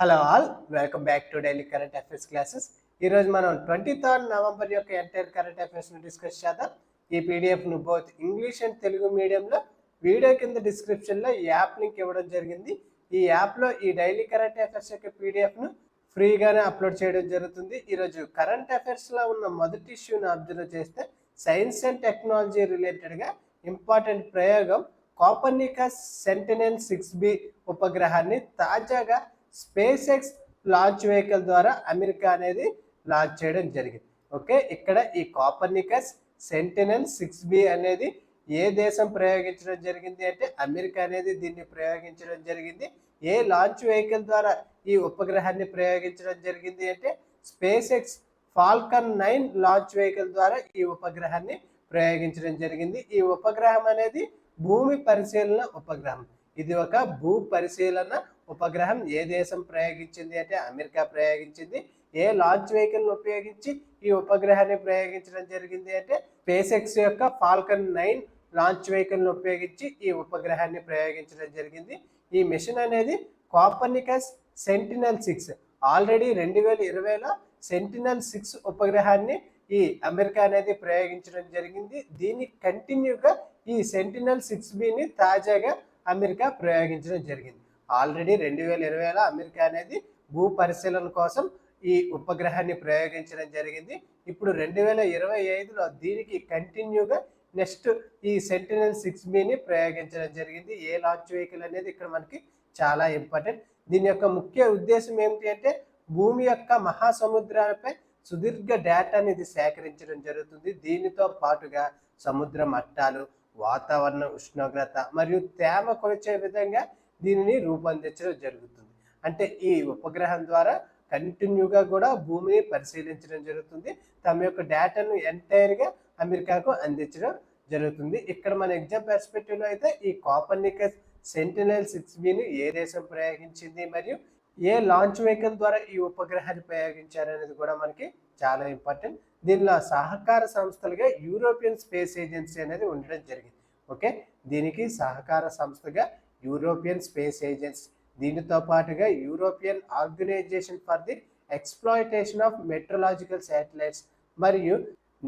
Hello all welcome back to daily current affairs classes. ఈరోజు మనం twenty third November యొక్క entire current అఫైర్స్ని discuss చేద్దాం. ఈ పీడిఎఫ్ను బోత్ ఇంగ్లీష్ అండ్ తెలుగు మీడియంలో వీడియో కింద డిస్క్రిప్షన్లో ఈ యాప్ లింక్ ఇవ్వడం జరిగింది. ఈ యాప్లో ఈ డైలీ కరెంట్ అఫైర్స్ యొక్క పీడిఎఫ్ను ఫ్రీగానే అప్లోడ్ చేయడం జరుగుతుంది. ఈరోజు కరెంట్ అఫైర్స్లో ఉన్న మొదటి ఇష్యూని అబ్జర్వ్ చేస్తే సైన్స్ అండ్ టెక్నాలజీ రిలేటెడ్గా ఇంపార్టెంట్ ప్రయోగం కాపర్నికస్ సెంటినెల్ సిక్స్ బి ఉపగ్రహాన్ని తాజాగా స్పేస్ ఎక్స్ లాంచ్ వెహికల్ ద్వారా అమెరికా అనేది లాంచ్ చేయడం జరిగింది. ఓకే ఇక్కడ ఈ కాపర్నికస్ సెంటినల్ సిక్స్ బి అనేది ఏ దేశం ప్రయోగించడం జరిగింది అంటే అమెరికా అనేది దీన్ని ప్రయోగించడం జరిగింది. ఏ లాంచ్ వెహికల్ ద్వారా ఈ ఉపగ్రహాన్ని ప్రయోగించడం జరిగింది అంటే SpaceX Falcon nine launch vehicle ద్వారా ఈ ఉపగ్రహాన్ని ప్రయోగించడం జరిగింది. ఈ ఉపగ్రహం అనేది భూమి పరిశీలన ఉపగ్రహం. ఇది ఒక భూ పరిశీలన ఉపగ్రహం ఏ దేశం ప్రయోగించింది అంటే అమెరికా ప్రయోగించింది. ఏ లాంచ్ వెహికల్ని ఉపయోగించి ఈ ఉపగ్రహాన్ని ప్రయోగించడం జరిగింది అంటే స్పేస్ యొక్క ఫాల్కన్ నైన్ లాంచ్ వెహికల్ని ఉపయోగించి ఈ ఉపగ్రహాన్ని ప్రయోగించడం జరిగింది. ఈ మిషన్ అనేది కాపర్నికస్ సెంటినల్ సిక్స్ ఆల్రెడీ రెండు వేల ఇరవైలో సెంటినల్ సిక్స్ ఉపగ్రహాన్ని ఈ అమెరికా అనేది ప్రయోగించడం జరిగింది. దీన్ని కంటిన్యూగా ఈ సెంటినల్ సిక్స్ బిని తాజాగా అమెరికా ప్రయోగించడం జరిగింది. ఆల్రెడీ రెండు వేల ఇరవైలో అమెరికా అనేది భూ పరిశీలన కోసం ఈ ఉపగ్రహాన్ని ప్రయోగించడం జరిగింది. ఇప్పుడు రెండు వేల ఇరవై ఐదులో దీనికి కంటిన్యూగా నెక్స్ట్ ఈ సెంటినల్ సిక్స్ బిని ప్రయోగించడం జరిగింది. ఏ లాంచ్ వెహికల్ అనేది ఇక్కడ మనకి చాలా ఇంపార్టెంట్ దీని యొక్క ముఖ్య ఉద్దేశం ఏమిటి అంటే భూమి యొక్క మహాసముద్రాలపై సుదీర్ఘ డేటా అనేది సేకరించడం జరుగుతుంది. దీనితో పాటుగా సముద్ర మట్టాలు వాతావరణ ఉష్ణోగ్రత మరియు తేమ కొలిచే విధంగా దీనిని రూపొందించడం జరుగుతుంది. అంటే ఈ ఉపగ్రహం ద్వారా కంటిన్యూగా కూడా భూమిని పరిశీలించడం జరుగుతుంది. తమ యొక్క డేటాను ఎంటైర్గా అమెరికాకు అందించడం జరుగుతుంది. ఇక్కడ మన ఎగ్జామ్ పెర్స్పెక్టివ్లో అయితే ఈ కాపర్నికస్ సెంటినల్ సిక్స్ బిని ఏ దేశం ప్రయోగించింది మరియు ఏ లాంచ్ వెహికల్ ద్వారా ఈ ఉపగ్రహాన్ని ప్రయోగించారు అనేది కూడా మనకి చాలా ఇంపార్టెంట్. దీనిలో సహకార సంస్థలుగా యూరోపియన్ స్పేస్ ఏజెన్సీ అనేది ఉండడం జరిగింది. ఓకే? దీనికి సహకార సంస్థగా యూరోపియన్ స్పేస్ ఏజెన్సీ దీనితో పాటుగా European organisation for the exploitation of meteorological satellites మరియు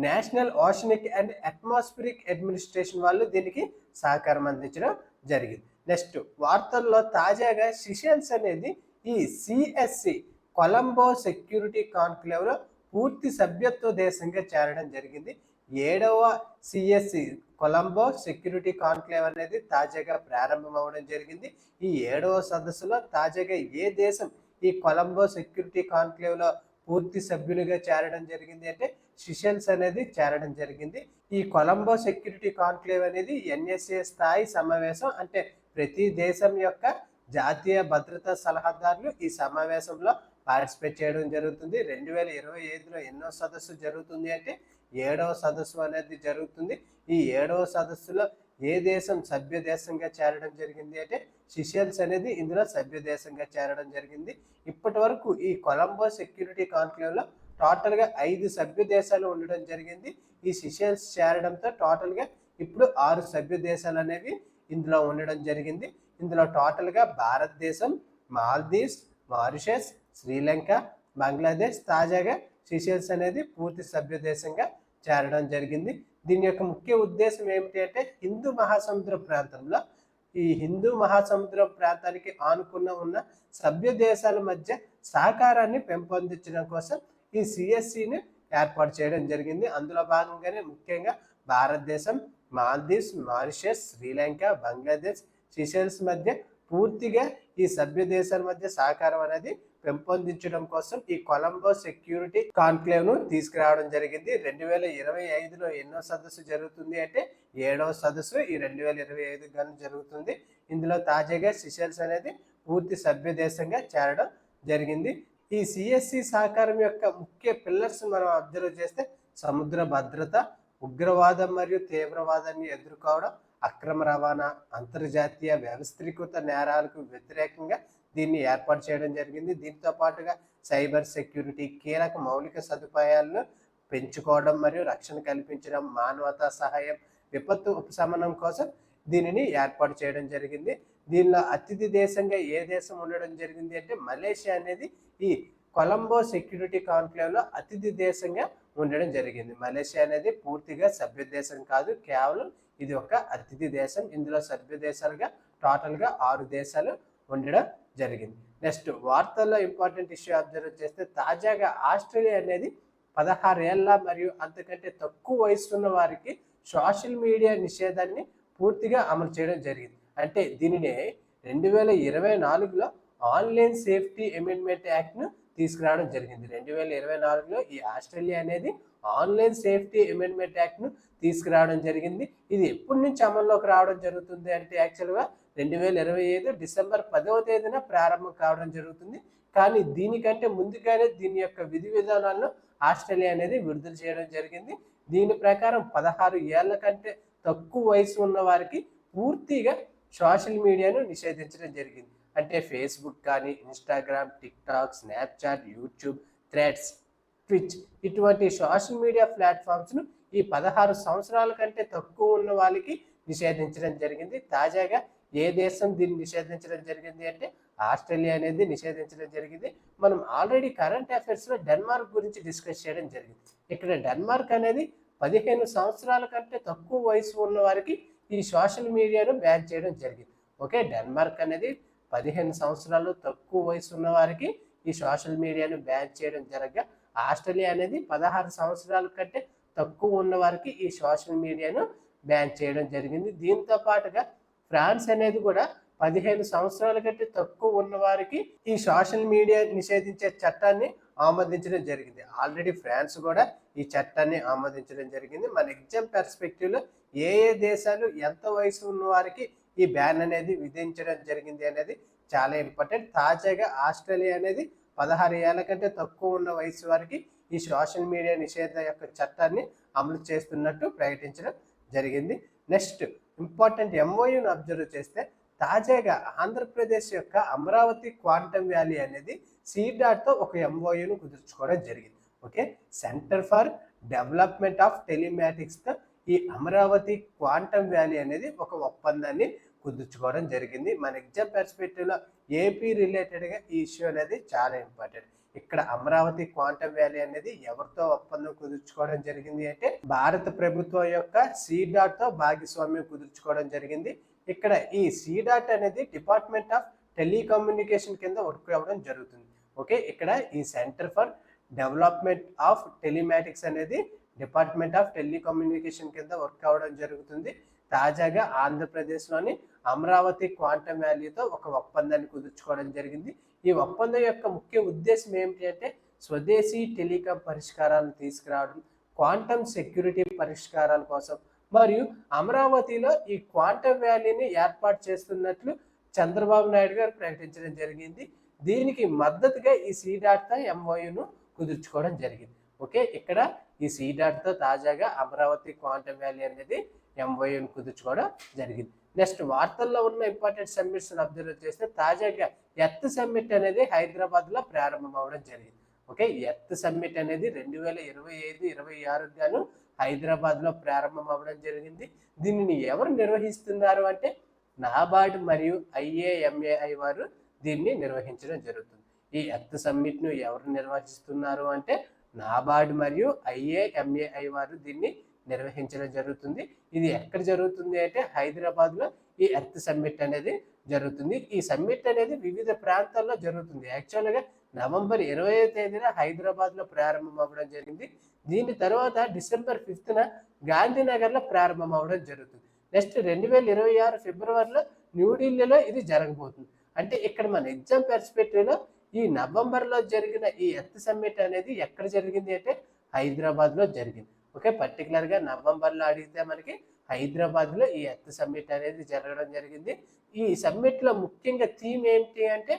national oceanic and atmospheric administration వాళ్ళు దీనికి సహకారం అందించడం జరిగింది. నెక్స్ట్ వార్తల్లో తాజాగా సిషెల్స్ అనేది ఈ సిఎస్సి కొలంబో సెక్యూరిటీ కాన్క్లేవ్లో పూర్తి సభ్యత్వ దేశంగా చేరడం జరిగింది. ఏడవ సిఎస్సి కొలంబో సెక్యూరిటీ కాన్క్లేవ్ అనేది తాజాగా ప్రారంభం అవడం జరిగింది. ఈ ఏడవ సదస్సులో తాజాగా ఏ దేశం ఈ కొలంబో సెక్యూరిటీ కాన్క్లేవ్లో పూర్తి సభ్యులుగా చేరడం జరిగింది అంటే సిషన్స్ అనేది చేరడం జరిగింది. ఈ కొలంబో సెక్యూరిటీ కాన్క్లేవ్ అనేది ఎన్ఎస్ఏ స్థాయి సమావేశం అంటే ప్రతి దేశం యొక్క జాతీయ భద్రతా సలహాదారులు ఈ సమావేశంలో పార్టిసిపేట్ చేయడం జరుగుతుంది. రెండు వేల ఇరవై ఐదులో ఎన్నో సదస్సు జరుగుతుంది అంటే ఏడవ సదస్సు అనేది జరుగుతుంది. ఈ ఏడవ సదస్సులో ఏ దేశం సభ్య దేశంగా చేరడం జరిగింది అంటే సిషల్స్ అనేది ఇందులో సభ్య దేశంగా చేరడం జరిగింది. ఇప్పటి వరకు ఈ కొలంబో సెక్యూరిటీ కాన్క్లేవ్లో టోటల్గా ఐదు సభ్య దేశాలు ఉండడం జరిగింది. ఈ సిషియల్స్ చేరడంతో టోటల్గా ఇప్పుడు ఆరు సభ్య దేశాలు అనేవి ఇందులో ఉండడం జరిగింది. ఇందులో టోటల్గా భారతదేశం మాల్దీవ్స్ మారిషస్ శ్రీలంక బంగ్లాదేశ్ తాజాగా సిషియల్స్ అనేది పూర్తి సభ్య దేశంగా చేరడం జరిగింది. దీని యొక్క ముఖ్య ఉద్దేశం ఏమిటి అంటే హిందూ మహాసముద్ర ప్రాంతంలో ఈ హిందూ మహాసముద్ర ప్రాంతానికి ఆనుకున్న ఉన్న సభ్య దేశాల మధ్య సహకారాన్ని పెంపొందించడం కోసం ఈ సిఎస్సిని ఏర్పాటు చేయడం జరిగింది. అందులో భాగంగానే ముఖ్యంగా భారతదేశం మాల్దీవ్స్ మారిషస్ శ్రీలంక బంగ్లాదేశ్ సిషల్స్ మధ్య పూర్తిగా ఈ సభ్య దేశాల మధ్య సహకారం అనేది పెంపొందించడం కోసం ఈ కొలంబో సెక్యూరిటీ కాన్క్లేవ్ను తీసుకురావడం జరిగింది. రెండు వేల ఇరవై ఐదులో ఎన్నో సదస్సు జరుగుతుంది అంటే ఏడవ సదస్సు ఈ రెండు వేల ఇరవై ఐదు గాను జరుగుతుంది. ఇందులో తాజాగా సిషల్స్ అనేది పూర్తి సభ్య దేశంగా చేరడం జరిగింది. ఈ సిఎస్సి సహకారం యొక్క ముఖ్య పిల్లర్స్ మనం అబ్జర్వ్ చేస్తే సముద్ర భద్రత ఉగ్రవాదం మరియు తీవ్రవాదాన్ని ఎదుర్కోవడం అక్రమ రవాణా అంతర్జాతీయ వ్యవస్థీకృత నేరాలకు వ్యతిరేకంగా దీన్ని ఏర్పాటు చేయడం జరిగింది. దీంతో పాటుగా సైబర్ సెక్యూరిటీ కీలక మౌలిక సదుపాయాలను పెంచుకోవడం మరియు రక్షణ కల్పించడం మానవతా సహాయం విపత్తు ఉపశమనం కోసం దీనిని ఏర్పాటు చేయడం జరిగింది. దీనిలో అతిథి దేశంగా ఏ దేశం ఉండడం జరిగింది అంటే మలేషియా అనేది ఈ కొలంబో సెక్యూరిటీ కాన్క్లేవ్లో అతిథి దేశంగా ఉండడం జరిగింది. మలేషియా అనేది పూర్తిగా సభ్య దేశం కాదు. కేవలం ఇది ఒక అతిథి దేశం. ఇందులో సభ్య దేశాలుగా టోటల్గా ఆరు దేశాలు ఉండడం జరిగింది. నెక్స్ట్ వార్తల్లో ఇంపార్టెంట్ ఇష్యూ అబ్జర్వ్ చేస్తే తాజాగా ఆస్ట్రేలియా అనేది పదహారు ఏళ్ళ మరియు అంతకంటే తక్కువ వయసు ఉన్న వారికి సోషల్ మీడియా నిషేధాన్ని పూర్తిగా అమలు చేయడం జరిగింది. అంటే దీనినే రెండు వేల ఇరవై నాలుగులో ఆన్లైన్ సేఫ్టీ అమెండ్మెంట్ యాక్ట్ను తీసుకురావడం జరిగింది. రెండు వేల ఇరవై నాలుగులో ఈ ఆస్ట్రేలియా అనేది ఆన్లైన్ సేఫ్టీ అమెండ్మెంట్ యాక్ట్ను తీసుకురావడం జరిగింది. ఇది ఎప్పటి నుంచి అమల్లోకి రావడం జరుగుతుంది అంటే యాక్చువల్గా రెండు వేల ఇరవై ఐదు డిసెంబర్ పదవ తేదీన ప్రారంభం కావడం జరుగుతుంది. కానీ దీనికంటే ముందుగానే దీని యొక్క విధి విధానాలను ఆస్ట్రేలియా అనేది విడుదల చేయడం జరిగింది. దీని ప్రకారం పదహారు ఏళ్ళ కంటే తక్కువ వయసు ఉన్న వారికి పూర్తిగా సోషల్ మీడియాను నిషేధించడం జరిగింది. అంటే ఫేస్బుక్ కానీ Instagram TikTok Snapchat YouTube Threads Twitch ఇటువంటి సోషల్ మీడియా ప్లాట్ఫామ్స్ను ఈ పదహారు సంవత్సరాల కంటే తక్కువ ఉన్న వాళ్ళకి నిషేధించడం జరిగింది. తాజాగా ఏ దేశం దీన్ని నిషేధించడం జరిగింది అంటే ఆస్ట్రేలియా అనేది నిషేధించడం జరిగింది. మనం ఆల్రెడీ కరెంట్ అఫైర్స్లో డెన్మార్క్ గురించి డిస్కస్ చేయడం జరిగింది. ఇక్కడ డెన్మార్క్ అనేది పదిహేను సంవత్సరాల కంటే తక్కువ వయసు ఉన్న వారికి ఈ సోషల్ మీడియాను బ్యాన్ చేయడం జరిగింది. ఓకే డెన్మార్క్ అనేది పదిహేను సంవత్సరాలు తక్కువ వయసు ఉన్న వారికి ఈ సోషల్ మీడియాను బ్యాన్ చేయడం జరగగా ఆస్ట్రేలియా అనేది పదహారు సంవత్సరాల కంటే తక్కువ ఉన్న వారికి ఈ సోషల్ మీడియాను బ్యాన్ చేయడం జరిగింది. దీంతో పాటుగా ఫ్రాన్స్ అనేది కూడా పదిహేను సంవత్సరాల కంటే తక్కువ ఉన్న వారికి ఈ సోషల్ మీడియా నిషేధించే చట్టాన్ని ఆమోదించడం జరిగింది. ఆల్రెడీ ఫ్రాన్స్ కూడా ఈ చట్టాన్ని ఆమోదించడం జరిగింది. మన ఎగ్జామ్ పెర్స్పెక్టివ్లో ఏ ఏ దేశాలు ఎంత వయసు ఉన్న వారికి ఈ బ్యాన్ అనేది విధించడం జరిగింది అనేది చాలా ఇంపార్టెంట్. తాజాగా ఆస్ట్రేలియా అనేది పదహారు ఏళ్ళ కంటే తక్కువ ఉన్న వయసు వారికి ఈ సోషల్ మీడియా నిషేధ యొక్క చట్టాన్ని అమలు చేస్తున్నట్టు ప్రకటించడం జరిగింది. నెక్స్ట్ ఇంపార్టెంట్ ఎంఓయూను అబ్జర్వ్ చేస్తే తాజాగా ఆంధ్రప్రదేశ్ యొక్క అమరావతి క్వాంటమ్ వ్యాలీ అనేది సీడాట్తో ఒక ఎంఓయూను కుదుర్చుకోవడం జరిగింది. Okay? Centre for development of టెలిమాటిక్స్తో ఈ అమరావతి క్వాంటమ్ వ్యాలీ అనేది ఒక ఒప్పందాన్ని కుదుర్చుకోవడం జరిగింది. మన ఎగ్జామ్ పర్స్పెక్టివ్లో ఏపీ రిలేటెడ్గా ఈ ఇష్యూ అనేది చాలా ఇంపార్టెంట్. ఇక్కడ అమరావతి క్వాంటమ్ వ్యాలీ అనేది ఎవరితో ఒప్పందం కుదుర్చుకోవడం జరిగింది అంటే భారత ప్రభుత్వం యొక్క సీడాట్తో భాగస్వామ్యం కుదుర్చుకోవడం జరిగింది. ఇక్కడ ఈ సీడాట్ అనేది డిపార్ట్మెంట్ ఆఫ్ టెలికమ్యూనికేషన్ కింద వర్క్ అవ్వడం జరుగుతుంది. ఓకే ఇక్కడ ఈ centre for development of telematics అనేది డిపార్ట్మెంట్ ఆఫ్ టెలికమ్యూనికేషన్ కింద వర్క్ అవ్వడం జరుగుతుంది. తాజాగా ఆంధ్రప్రదేశ్లోని అమరావతి క్వాంటమ్ వ్యాలీతో ఒక ఒప్పందాన్ని కుదుర్చుకోవడం జరిగింది. ఈ ఒప్పందం యొక్క ముఖ్య ఉద్దేశం ఏమిటి అంటే స్వదేశీ టెలికాం పరిష్కారాలను తీసుకురావడం క్వాంటమ్ సెక్యూరిటీ పరిష్కారాల కోసం. మరియు అమరావతిలో ఈ క్వాంటమ్ వ్యాలీని ఏర్పాటు చేస్తున్నట్లు చంద్రబాబు నాయుడు గారు ప్రకటించడం జరిగింది. దీనికి మద్దతుగా ఈ సీడాట్తో ఎంఓయూను కుదుర్చుకోవడం జరిగింది. ఓకే ఇక్కడ ఈ సీడాట్తో తాజాగా అమరావతి క్వాంటమ్ వ్యాలీ అనేది ఎంఓయూను కుదుర్చుకోవడం జరిగింది. నెక్స్ట్ వార్తల్లో ఉన్న ఇంపార్టెంట్ సమ్మిట్స్ అబ్జర్వ్ చేస్తే తాజాగా ఎత్ సమ్మిట్ అనేది హైదరాబాద్లో ప్రారంభం అవడం జరిగింది. ఓకే ఎత్ సమ్మిట్ అనేది రెండు వేల ఇరవై ఐదు ఇరవై ఆరు గాను హైదరాబాద్లో ప్రారంభం అవ్వడం జరిగింది. దీనిని ఎవరు నిర్వహిస్తున్నారు అంటే నాబార్డ్ మరియు ఐఏఎంఏఐ వారు దీన్ని నిర్వహించడం జరుగుతుంది. ఈ ఎర్త్ సమ్మిట్ను ఎవరు నిర్వహిస్తున్నారు అంటే నాబార్డ్ మరియు ఐఏఎంఏఐ వారు దీన్ని నిర్వహించడం జరుగుతుంది. ఇది ఎక్కడ జరుగుతుంది అంటే హైదరాబాద్లో ఈ ఎర్త్ సమ్మిట్ అనేది జరుగుతుంది. ఈ సమ్మిట్ అనేది వివిధ ప్రాంతాల్లో జరుగుతుంది. యాక్చువల్గా నవంబర్ ఇరవై తేదీన హైదరాబాద్లో ప్రారంభం అవ్వడం జరిగింది. దీని తర్వాత డిసెంబర్ ఫిఫ్త్న గాంధీనగర్లో ప్రారంభం అవ్వడం జరుగుతుంది. నెక్స్ట్ రెండు వేల ఇరవై ఆరు ఫిబ్రవరిలో న్యూఢిల్లీలో ఇది జరగబోతుంది. అంటే ఇక్కడ మన ఎగ్జామ్ పెర్స్పెక్టివ్లో ఈ నవంబర్లో జరిగిన ఈ ఎర్త్ సమ్మిట్ అనేది ఎక్కడ జరిగింది అంటే హైదరాబాద్లో జరిగింది. ఓకే పర్టికులర్గా నవంబర్లో అడిగితే మనకి హైదరాబాద్లో ఈ ఎర్త్ సమ్మిట్ అనేది జరగడం జరిగింది. ఈ సమ్మిట్లో ముఖ్యంగా థీమ్ ఏంటి అంటే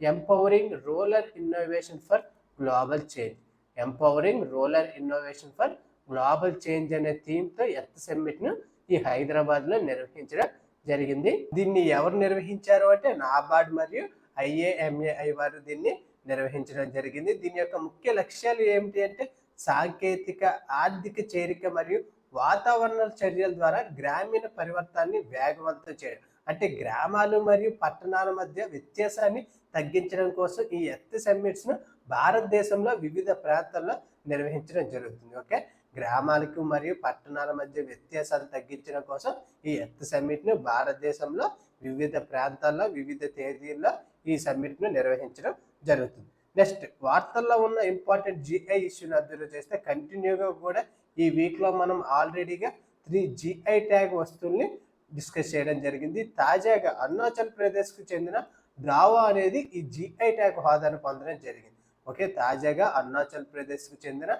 empowering rural innovation for global change. Empowering rural innovation for global change అనే థీమ్తో ఎర్త్ సమ్మిట్ను ఈ హైదరాబాద్లో నిర్వహించడం జరిగింది. దీన్ని ఎవరు నిర్వహించారు అంటే నాబార్డ్ మరియు ఐఏఎంఏఐ వారు దీన్ని నిర్వహించడం జరిగింది. దీని యొక్క ముఖ్య లక్ష్యాలు ఏమిటి అంటే సాంకేతిక ఆర్థిక చేరిక మరియు వాతావరణ చర్యల ద్వారా గ్రామీణ పరివర్తనాన్ని వేగవంతం చేయడం. అంటే గ్రామాలు మరియు పట్టణాల మధ్య వ్యత్యాసాన్ని తగ్గించడం కోసం ఈ ఎర్త్ సమ్మిట్స్ను భారతదేశంలో వివిధ ప్రాంతాల్లో నిర్వహించడం జరుగుతుంది. ఓకే? గ్రామాలకు మరియు పట్టణాల మధ్య వ్యత్యాసాలు తగ్గించడం కోసం ఈ ఎర్త్ సమ్మిట్ను భారతదేశంలో వివిధ ప్రాంతాల్లో వివిధ తేదీల్లో ఈ సమ్మిట్ను నిర్వహించడం జరుగుతుంది. నెక్స్ట్ వార్తల్లో ఉన్న ఇంపార్టెంట్ జిఐ ఇష్యూని అబ్జర్వ్ చేస్తే కంటిన్యూగా కూడా ఈ వీక్లో మనం ఆల్రెడీగా త్రీ జిఐ ట్యాగ్ వస్తువుల్ని డిస్కస్ చేయడం జరిగింది. తాజాగా అరుణాచల్ ప్రదేశ్కు చెందిన దావా అనేది ఈ జిఐ ట్యాగ్ హోదాను పొందడం జరిగింది. ఓకే తాజాగా అరుణాచల్ ప్రదేశ్కు చెందిన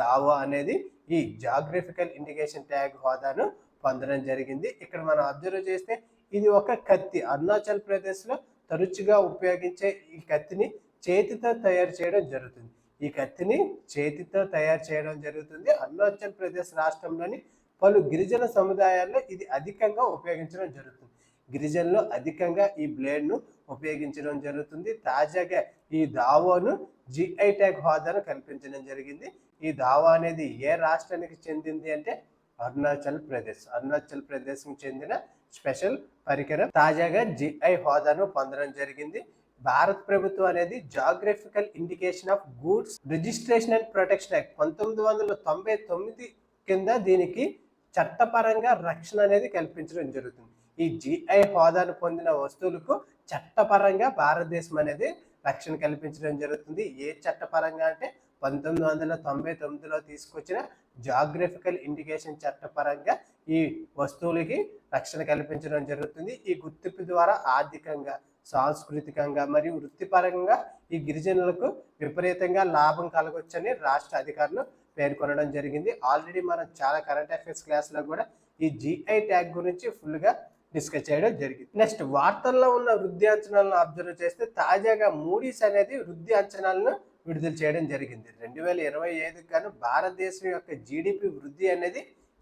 దావా అనేది ఈ జాగ్రఫికల్ ఇండికేషన్ ట్యాగ్ హోదాను పొందడం జరిగింది. ఇక్కడ మనం అబ్జర్వ్ చేస్తే ఇది ఒక కత్తి. అరుణాచల్ ప్రదేశ్లో తరచుగా ఉపయోగించే ఈ కత్తిని చేతితో తయారు చేయడం జరుగుతుంది. ఈ కత్తిని చేతితో తయారు చేయడం జరుగుతుంది. అరుణాచల్ ప్రదేశ్ రాష్ట్రంలోని పలు గిరిజన సముదాయాల్లో ఇది అధికంగా ఉపయోగించడం జరుగుతుంది. గిరిజనులు అధికంగా ఈ బ్లేడ్ను ఉపయోగించడం జరుగుతుంది. తాజాగా ఈ దావోను జిఐ ట్యాగ్ హోదాను కల్పించడం జరిగింది. ఈ దావా అనేది ఏ రాష్ట్రానికి చెందింది అంటే అరుణాచల్ ప్రదేశ్. అరుణాచల్ ప్రదేశ్కి చెందిన స్పెషల్ పరికరం తాజాగా జిఐ హోదాను పొందడం జరిగింది. భారత ప్రభుత్వం అనేది geographical indications of goods registration and protection act పంతొమ్మిది వందల తొంభై తొమ్మిది కింద దీనికి చట్టపరంగా రక్షణ అనేది కల్పించడం జరుగుతుంది. ఈ జిఐ హోదాను పొందిన వస్తువులకు చట్టపరంగా భారతదేశం అనేది రక్షణ కల్పించడం జరుగుతుంది. ఏ చట్టపరంగా అంటే పంతొమ్మిది వందల తొంభై తొమ్మిదిలో తీసుకొచ్చిన జాగ్రఫికల్ ఇండికేషన్ చట్టపరంగా ఈ వస్తువులకి రక్షణ కల్పించడం జరుగుతుంది. ఈ గుర్తింపు ద్వారా ఆర్థికంగా సాంస్కృతికంగా మరియు వృత్తిపరంగా ఈ గిరిజనులకు విపరీతంగా లాభం కలగొచ్చని రాష్ట్ర అధికారులు పేర్కొనడం జరిగింది. ఆల్రెడీ మనం చాలా కరెంట్ అఫైర్స్ క్లాస్లో కూడా ఈ జిఐ ట్యాగ్ గురించి ఫుల్గా డిస్కస్ చేయడం జరిగింది. నెక్స్ట్ వార్తల్లో ఉన్న వృద్ధి అంచనాలను అబ్జర్వ్ చేస్తే తాజాగా మూడీస్ అనేది వృద్ధి అంచనాలను విడుదల చేయడం జరిగింది. రెండు వేల ఇరవై ఐదుకి గాను భారతదేశం యొక్క జీడిపి వృద్ధి అనేది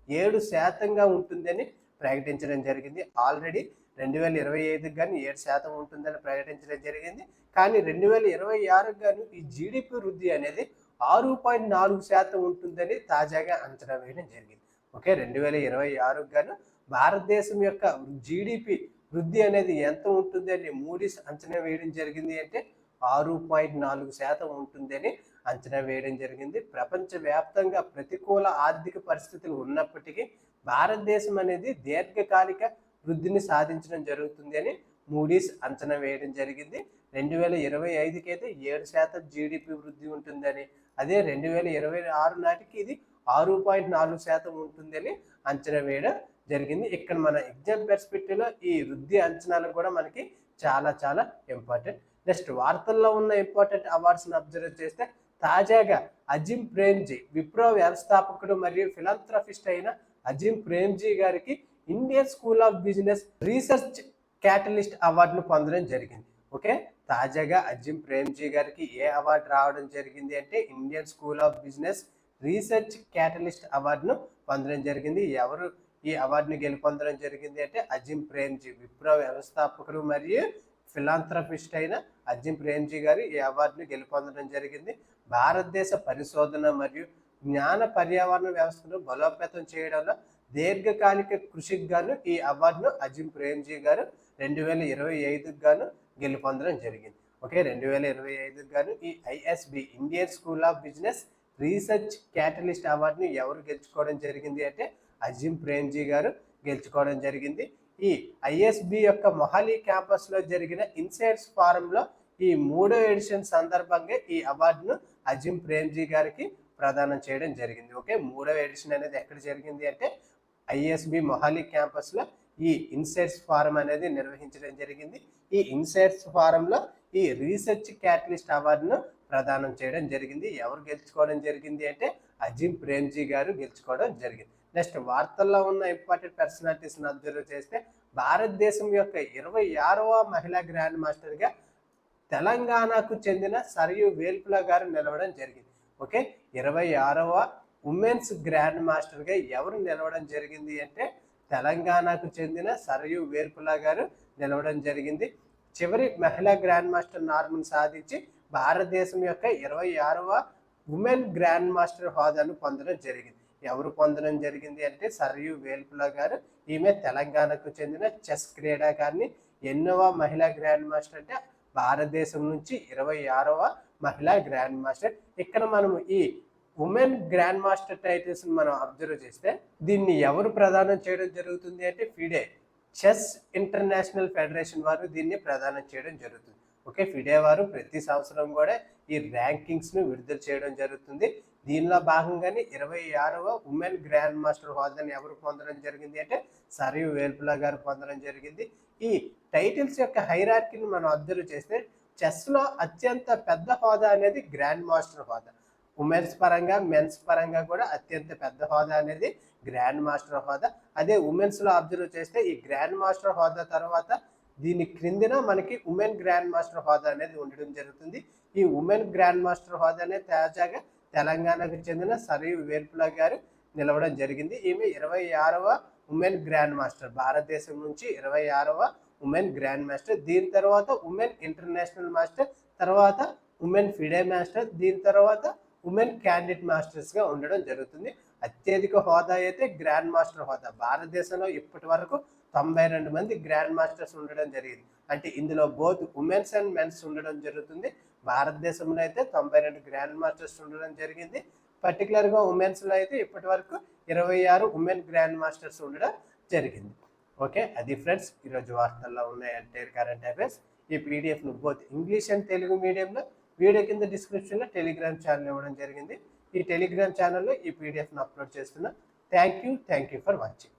ఏడు శాతంగా ఉంటుందని ప్రకటించడం జరిగింది. ఆల్రెడీ రెండు వేల ఇరవై ఐదుకి కానీ ఏడు శాతం ఉంటుందని ప్రకటించడం జరిగింది. కానీ రెండు వేల ఇరవై ఆరుకు కానీ ఈ జీడిపి వృద్ధి అనేది ఆరు పాయింట్ నాలుగు శాతం ఉంటుందని తాజాగా అంచనా వేయడం జరిగింది. ఓకే రెండు వేల ఇరవై ఆరుకు గాను భారతదేశం యొక్క జీడిపి వృద్ధి అనేది ఎంత ఉంటుంది అని మూడీస్ అంచనా వేయడం జరిగింది అంటే ఆరు పాయింట్ నాలుగు శాతం ఉంటుందని అంచనా వేయడం జరిగింది. ప్రపంచవ్యాప్తంగా ప్రతికూల ఆర్థిక పరిస్థితులు ఉన్నప్పటికీ భారతదేశం అనేది దీర్ఘకాలిక వృద్ధిని సాధించడం జరుగుతుంది అని మూడీస్ అంచనా వేయడం జరిగింది. రెండు వేల ఇరవై ఐదుకి అయితే ఏడు శాతం జీడిపి వృద్ధి ఉంటుందని అదే రెండు వేల ఇరవై ఆరు నాటికి ఇది ఆరు పాయింట్ నాలుగు శాతం ఉంటుందని అంచనా వేయడం జరిగింది. ఇక్కడ మన ఎగ్జామ్ పెర్స్పెక్టివ్లో ఈ వృద్ధి అంచనాలు కూడా మనకి చాలా చాలా ఇంపార్టెంట్. నెక్స్ట్ వార్తల్లో ఉన్న ఇంపార్టెంట్ అవార్డ్స్ని అబ్జర్వ్ చేస్తే తాజాగా అజిమ్ ప్రేమ్జీ విప్రో వ్యవస్థాపకుడు మరియు ఫిలాంథ్రఫిస్ట్ అయిన అజిమ్ ప్రేమ్జీ గారికి Indian school of business research catalyst అవార్డును పొందడం జరిగింది. ఓకే? తాజాగా అజిమ్ ప్రేమ్జీ గారికి ఏ అవార్డు రావడం జరిగింది అంటే Indian school of business research catalyst అవార్డును పొందడం జరిగింది. ఎవరు ఈ అవార్డుని గెలుపొందడం జరిగింది అంటే అజిమ్ ప్రేమ్జీ విప్రో వ్యవస్థాపకుడు మరియు ఫిలాంథ్రపిస్ట్ అయిన అజిమ్ ప్రేమ్జీ గారు ఈ అవార్డుని గెలుపొందడం జరిగింది. భారతదేశ పరిశోధన మరియు జ్ఞాన పర్యావరణ వ్యవస్థను బలోపేతం చేయడంలో దీర్ఘకాలిక కృషికి గాను ఈ అవార్డును అజిమ్ ప్రేమ్జీ గారు రెండు వేల ఇరవై ఐదుకు గాను గెలుపొందడం జరిగింది. ఓకే రెండు వేల ఇరవై ఐదుకు గాను ఈ ISB Indian school of business research catalyst అవార్డుని ఎవరు గెలుచుకోవడం జరిగింది అంటే అజిమ్ ప్రేమ్జీ గారు గెలుచుకోవడం జరిగింది. ఈ ఐఎస్బి యొక్క మొహాలీ క్యాంపస్లో జరిగిన ఇన్సైట్స్ ఫారంలో ఈ మూడో ఎడిషన్ సందర్భంగా ఈ అవార్డును అజిమ్ ప్రేమ్జీ గారికి ప్రదానం చేయడం జరిగింది. ఓకే మూడో ఎడిషన్ అనేది ఎక్కడ జరిగింది అంటే ఐఎస్బి మొహాలీ క్యాంపస్లో ఈ ఇన్సైట్స్ ఫారం అనేది నిర్వహించడం జరిగింది. ఈ ఇన్సైట్స్ ఫారంలో ఈ రీసెర్చ్ క్యాటలిస్ట్ అవార్డును ప్రదానం చేయడం జరిగింది. ఎవరు గెలుచుకోవడం జరిగింది అంటే అజిమ్ ప్రేమ్జీ గారు గెలుచుకోవడం జరిగింది. నెక్స్ట్ వార్తల్లో ఉన్న ఇంపార్టెంట్ పర్సనాలిటీస్ని అబ్జర్వ్ చేస్తే భారతదేశం యొక్క ఇరవై ఆరవ మహిళా గ్రాండ్ మాస్టర్గా తెలంగాణకు చెందిన సరియు వేల్పుల గారు నిలవడం జరిగింది. ఓకే? ఇరవై ఆరవ ఉమెన్స్ గ్రాండ్ మాస్టర్గా ఎవరు నిలవడం జరిగింది అంటే తెలంగాణకు చెందిన సరయు వేర్పుల గారు నిలవడం జరిగింది. చివరి మహిళా గ్రాండ్ మాస్టర్ నార్మల్ సాధించి భారతదేశం యొక్క ఇరవై ఆరవ ఉమెన్ గ్రాండ్ మాస్టర్ హోదాను పొందడం జరిగింది. ఎవరు పొందడం జరిగింది అంటే సరయు వేల్పుల గారు. ఈమె తెలంగాణకు చెందిన చెస్ క్రీడాకారిణి ఎన్నవ మహిళా గ్రాండ్ మాస్టర్ అంటే భారతదేశం నుంచి ఇరవై ఆరవ మహిళా గ్రాండ్ మాస్టర్. ఇక్కడ మనము ఈ ఉమెన్ గ్రాండ్ మాస్టర్ టైటిల్స్ మనం అబ్జర్వ్ చేస్తే దీన్ని ఎవరు ప్రదానం చేయడం జరుగుతుంది అంటే ఫిడే చెస్ ఇంటర్నేషనల్ ఫెడరేషన్ వారు దీన్ని ప్రదానం చేయడం జరుగుతుంది. ఓకే ఫిడే వారు ప్రతి సంవత్సరం కూడా ఈ ర్యాంకింగ్స్ను విడుదల చేయడం జరుగుతుంది. దీనిలో భాగంగానే ఇరవై ఆరవ ఉమెన్ గ్రాండ్ మాస్టర్ హోదాని ఎవరు పొందడం జరిగింది అంటే సరియు వేల్పులా గారు పొందడం జరిగింది. ఈ టైటిల్స్ యొక్క హైరార్కీని మనం అబ్జర్వ్ చేస్తే చెస్లో అత్యంత పెద్ద హోదా అనేది గ్రాండ్ మాస్టర్ హోదా. ఉమెన్స్ పరంగా మెన్స్ పరంగా కూడా అత్యంత పెద్ద హోదా అనేది గ్రాండ్ మాస్టర్ హోదా. అదే ఉమెన్స్లో అబ్జర్వ్ చేస్తే ఈ గ్రాండ్ మాస్టర్ హోదా తర్వాత దీని క్రిందిన మనకి ఉమెన్ గ్రాండ్ మాస్టర్ హోదా అనేది ఉండడం జరుగుతుంది. ఈ ఉమెన్ గ్రాండ్ మాస్టర్ హోదా అనేది తాజాగా తెలంగాణకు చెందిన సరీ వేర్పుల గారు నిలవడం జరిగింది. ఈమె ఇరవై ఆరవ ఉమెన్ గ్రాండ్ మాస్టర్ భారతదేశం నుంచి ఇరవై ఆరవ ఉమెన్ గ్రాండ్ మాస్టర్. దీని తర్వాత ఉమెన్ ఇంటర్నేషనల్ మాస్టర్ తర్వాత ఉమెన్ ఫిడే మాస్టర్ దీని తర్వాత ఉమెన్ క్యాండిడేట్ మాస్టర్స్గా ఉండడం జరుగుతుంది. అత్యధిక హోదా అయితే గ్రాండ్ మాస్టర్ హోదా. భారతదేశంలో ఇప్పటి వరకు తొంభై రెండు మంది గ్రాండ్ మాస్టర్స్ ఉండడం జరిగింది. అంటే ఇందులో బోత్ ఉమెన్స్ అండ్ మెన్స్ ఉండడం జరుగుతుంది. భారతదేశంలో అయితే తొంభై రెండు గ్రాండ్ మాస్టర్స్ ఉండడం జరిగింది. పర్టికులర్గా ఉమెన్స్లో అయితే ఇప్పటి వరకు ఇరవై ఆరు ఉమెన్ గ్రాండ్ మాస్టర్స్ ఉండడం జరిగింది. ఓకే? అది ఫ్రెండ్స్ ఈరోజు వార్తల్లో ఉన్నాయి అంటే కరెంట్ అఫైర్స్. ఈ పీడిఎఫ్ను బోత్ ఇంగ్లీష్ అండ్ తెలుగు మీడియంలో వీడియో కింద డిస్క్రిప్షన్లో టెలిగ్రామ్ ఛానల్ ఇవ్వడం జరిగింది. ఈ టెలిగ్రామ్ ఛానల్లో ఈ పీడిఎఫ్ను అప్లోడ్ చేస్తున్నా. Thank you thank you for watching